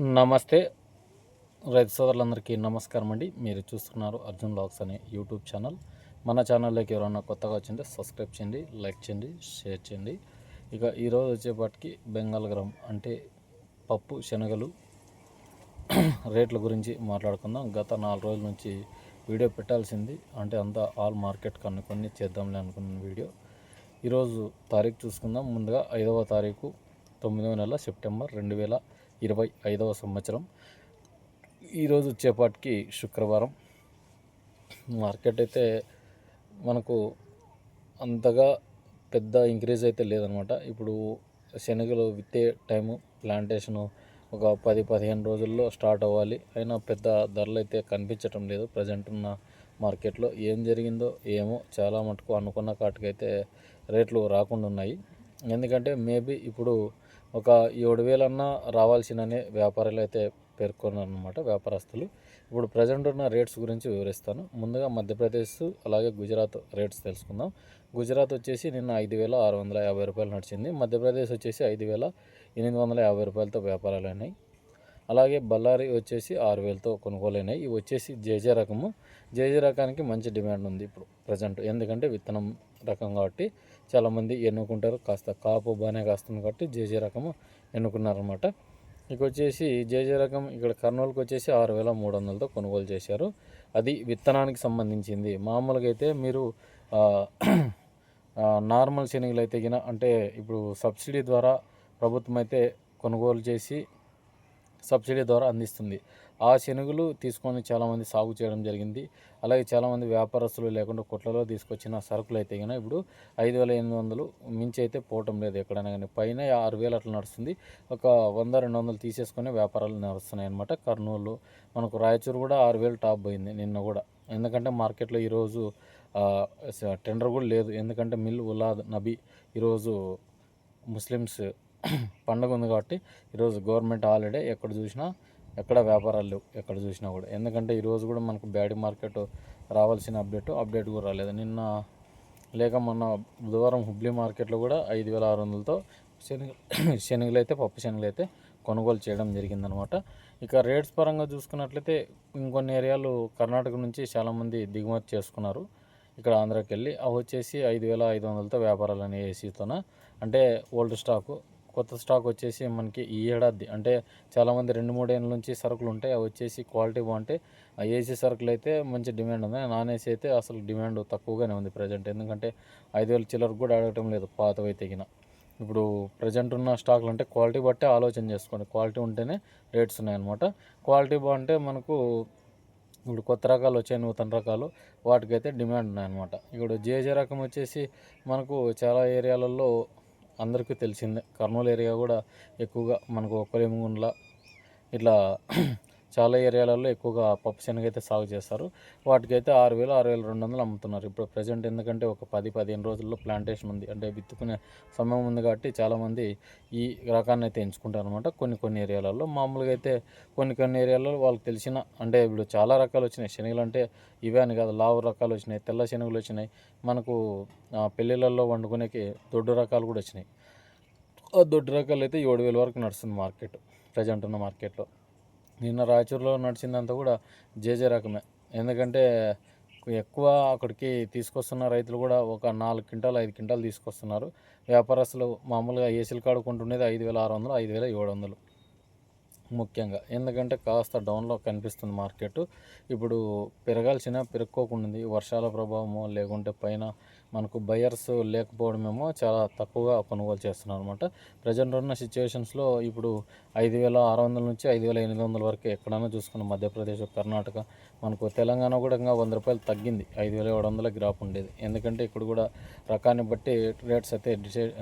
నమస్తే. రైతు సోదరులందరికీ నమస్కారం అండి. మీరు చూస్తున్నారు అర్జున్ లాక్స్ అనే యూట్యూబ్ ఛానల్. మన ఛానల్లోకి ఎవరైనా కొత్తగా వచ్చింటే సబ్స్క్రైబ్ చేయండి లైక్ చేయండి షేర్ చేయండి. ఇక ఈరోజు వచ్చేపాటికి బెంగాల్ గ్రామ్ అంటే పప్పు శనగలు రేట్ల గురించి మాట్లాడుకుందాం. గత నాలుగు రోజుల నుంచి వీడియో పెట్టాల్సింది. అంటే అంతా ఆల్ మార్కెట్ కనుక్కొని చేద్దాంలే అనుకున్న వీడియో. ఈరోజు తారీఖు చూసుకుందాం. ముందుగా ఐదవ తారీఖు తొమ్మిదవ నెల సెప్టెంబర్ రెండు వేల ఇరవై ఐదవ సంవత్సరం. ఈరోజు వచ్చేపాటికి శుక్రవారం. మార్కెట్ అయితే మనకు అంతగా పెద్ద ఇంక్రీజ్ అయితే లేదనమాట. ఇప్పుడు శనగలు విత్తే టైము ప్లాంటేషను ఒక పది పదిహేను రోజుల్లో స్టార్ట్ అవ్వాలి. అయినా పెద్ద ధరలు అయితే కనిపించటం లేదు ప్రజెంట్ ఉన్న మార్కెట్లో. ఏం జరిగిందో ఏమో చాలా మటుకు అనుకున్న కాటికైతే రేట్లు రాకుండా ఉన్నాయి. ఎందుకంటే మేబీ ఇప్పుడు ఒక ఏడు వేలన్నా రావాల్సిననే వ్యాపారులు అయితే పేర్కొన్నారు అనమాట వ్యాపారస్తులు. ఇప్పుడు ప్రజెంట్ ఉన్న రేట్స్ గురించి వివరిస్తాను. ముందుగా మధ్యప్రదేశ్ అలాగే గుజరాత్ రేట్స్ తెలుసుకుందాం. గుజరాత్ వచ్చేసి నిన్న ఐదు వేల ఆరు వందల యాభై రూపాయలు నడిచింది. మధ్యప్రదేశ్ వచ్చేసి ఐదు వేల ఎనిమిది వందల యాభై రూపాయలతో వ్యాపారాలు అయినాయి. అలాగే బళ్ళారి వచ్చేసి ఆరు వేలతో కొనుగోలైనాయి. ఇవి వచ్చేసి జేజే రకము. జేజే రకానికి మంచి డిమాండ్ ఉంది ఇప్పుడు ప్రజెంట్. ఎందుకంటే విత్తనం రకం కాబట్టి చాలామంది ఎన్నుకుంటారు. కాస్త కాపు బాగానే కాస్తుంది కాబట్టి జేజే రకము ఎన్నుకున్నారనమాట ఇక వచ్చేసి జేజే రకం ఇక్కడ కర్నూలుకి వచ్చేసి ఆరు వేల మూడు వందలతో కొనుగోలు చేశారు. అది విత్తనానికి సంబంధించింది. మామూలుగా అయితే మీరు నార్మల్ శనగలు అయితే గిన అంటే ఇప్పుడు సబ్సిడీ ద్వారా ప్రభుత్వం అయితే కొనుగోలు చేసి సబ్సిడీ ద్వారా అందిస్తుంది. ఆ శనుగులు తీసుకొని చాలామంది సాగు చేయడం జరిగింది. అలాగే చాలామంది వ్యాపారస్తులు లేకుండా కొట్లలో తీసుకొచ్చిన సరుకులు అయితే కనుక ఇప్పుడు ఐదు వేల ఎనిమిది వందలు మించి అయితే పోవటం లేదు ఎక్కడైనా కానీ. పైన ఆరు వేలు అట్లా నడుస్తుంది. ఒక వంద రెండు వందలు తీసేసుకొని వ్యాపారాలు నడుస్తున్నాయి అనమాట కర్నూలు మనకు రాయచూరు కూడా ఆరు వేలు టాప్ పోయింది నిన్న కూడా. ఎందుకంటే మార్కెట్లో ఈరోజు టెండర్ కూడా లేదు. ఎందుకంటే మిల్ ఉలాద్ నబీ ఈరోజు ముస్లిమ్స్ పండుగ ఉంది కాబట్టి ఈరోజు గవర్నమెంట్ హాలిడే ఎక్కడ చూసినా ఎక్కడ వ్యాపారాలు లేవు ఎక్కడ చూసినా కూడా. ఎందుకంటే ఈరోజు కూడా మనకు బ్యాడ్ మార్కెట్ రావాల్సిన అప్డేట్ అప్డేట్ కూడా రాలేదు. నిన్న లేక మొన్న బుధవారం హుబ్లీ మార్కెట్లో కూడా ఐదు వేల ఆరు వందలతో శనగ శనగలు అయితే పప్పు శనగలు అయితే కొనుగోలు చేయడం జరిగిందనమాట. ఇక రేట్స్ పరంగా చూసుకున్నట్లయితే ఇంకొన్ని ఏరియాలు కర్ణాటక నుంచి చాలామంది దిగుమతి చేసుకున్నారు. ఇక్కడ ఆంధ్రాకి వెళ్ళి అవి వచ్చేసి ఐదు వేల ఐదు వందలతో వ్యాపారాలు అనే ఏసీతోన? అంటే ఓల్డ్ స్టాకు కొత్త స్టాక్ వచ్చేసి మనకి ఈ ఏడాది. అంటే చాలామంది రెండు మూడు ఏళ్ళ నుంచి సరుకులు ఉంటాయి అవి వచ్చేసి క్వాలిటీ బాగుంటాయి ఆ ఏసీ సరుకులు అయితే మంచి డిమాండ్ ఉంది. నాన్ ఏసీ అయితే అసలు డిమాండ్ తక్కువగానే ఉంది ప్రజెంట్. ఎందుకంటే ఐదు వేల చిల్లరకు కూడా అడగటం లేదు పాతవి తెగిన. ఇప్పుడు ప్రజెంట్ ఉన్న స్టాక్లు అంటే క్వాలిటీ బట్టే ఆలోచన చేసుకోండి. క్వాలిటీ ఉంటేనే రేట్స్ ఉన్నాయన్నమాట. క్వాలిటీ బాగుంటే మనకు ఇప్పుడు కొత్త రకాలు వచ్చాయి నూతన రకాలు వాటికైతే డిమాండ్ ఉన్నాయన్నమాట. ఇప్పుడు జేజే రకం వచ్చేసి మనకు చాలా ఏరియాలలో అందరికీ తెలిసిందే. కర్నూలు ఏరియా కూడా ఎక్కువగా మనకు ఒక్కలేముగుండ్ల ఇట్లా చాలా ఏరియాలలో ఎక్కువగా పప్పు శనగ అయితే సాగు చేస్తారు. వాటికైతే ఆరు వేలు ఆరు వేల రెండు వందలు అమ్ముతున్నారు. ఇప్పుడు ప్రజెంట్ ఎందుకంటే ఒక పది పదిహేను రోజుల్లో ప్లాంటేషన్ ఉంది. అంటే విత్తుకునే సమయం ఉంది కాబట్టి చాలామంది ఈ రకాన్ని అయితే ఎంచుకుంటారు అనమాట కొన్ని కొన్ని ఏరియాలలో. మామూలుగా అయితే కొన్ని కొన్ని ఏరియాలలో వాళ్ళకి తెలిసిన అంటే ఇప్పుడు చాలా రకాలు వచ్చినాయి. శనగలు అంటే ఇవే అని కాదు లావు రకాలు వచ్చినాయి తెల్ల శనగలు వచ్చినాయి. మనకు పెళ్ళిళ్ళల్లో వండుకునేకి దొడ్డు రకాలు కూడా వచ్చినాయి. ఆ దొడ్డు రకాలు అయితే ఏడు వేల వరకు నడుస్తుంది మార్కెట్ ప్రజెంట్ ఉన్న మార్కెట్లో. నిన్న రాయచూరులో నడిచిందంతా కూడా జేజే రకమే. ఎందుకంటే ఎక్కువ అక్కడికి తీసుకొస్తున్న రైతులు కూడా ఒక నాలుగు క్వింటాలు ఐదు క్వింటాలు తీసుకొస్తున్నారు. వ్యాపారస్తులు మామూలుగా ఏసీలు కాడుకుంటుండేది ఐదు వేల ఆరు వందలు ఐదు వేల ఏడు వందలు. ముఖ్యంగా. ఎందుకంటే కాస్త డౌన్లో కనిపిస్తుంది మార్కెట్. ఇప్పుడు పెరగాల్సిన పెరుక్కోకుండా వర్షాల ప్రభావమో లేకుంటే పైన మనకు బయర్స్ లేకపోవడమేమో చాలా తక్కువగా కొనుగోలు చేస్తున్నారు అనమాట ప్రజెంట్ ఉన్న సిచ్యువేషన్స్లో ఇప్పుడు ఐదు వేల ఆరు వందల నుంచి ఐదు వేల ఎనిమిది వందల వరకు ఎక్కడైనా చూసుకున్న మధ్యప్రదేశ్ కర్ణాటక మనకు తెలంగాణ కూడా ఇంకా వంద రూపాయలు తగ్గింది. ఐదు వేల ఏడు వందల గ్రాప్ ఉండేది. ఎందుకంటే ఇప్పుడు కూడా రకాన్ని బట్టి రేట్స్ అయితే డిసైడ్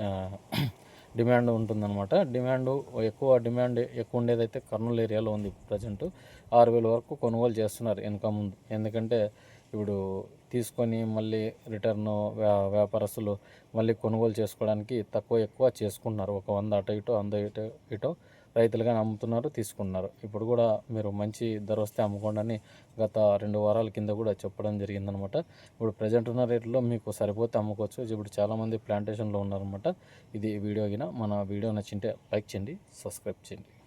డిమాండ్ ఉంటుందన్నమాట. డిమాండ్ ఎక్కువ డిమాండ్ ఎక్కువ ఉండేదైతే కర్నూలు ఏరియాలో ఉంది ప్రజెంట్. ఆరు వేల వరకు కొనుగోలు చేస్తున్నారు వెనక ముందు. ఎందుకంటే ఇప్పుడు తీసుకొని మళ్ళీ రిటర్న్ వ్యాపారస్తులు మళ్ళీ కొనుగోలు చేసుకోవడానికి తక్కువ ఎక్కువ చేసుకుంటున్నారు. ఒక వంద అటు ఇటో వంద ఇటో ఇటో రైతులుగా అమ్ముతున్నారు తీసుకున్నారు. ఇప్పుడు కూడా మీరు మంచి ధర వస్తే అమ్ముకోండి అని గత రెండు వారాల కింద కూడా చెప్పడం జరిగిందనమాట. ఇప్పుడు ప్రజెంట్ ఉన్న రేట్లో మీకు సరిపోతే అమ్ముకోవచ్చు. ఇప్పుడు చాలామంది ప్లాంటేషన్లో ఉన్నారనమాట. ఇది వీడియో గిన. మన వీడియో నచ్చింటే లైక్ చేయండి సబ్స్క్రైబ్ చేయండి.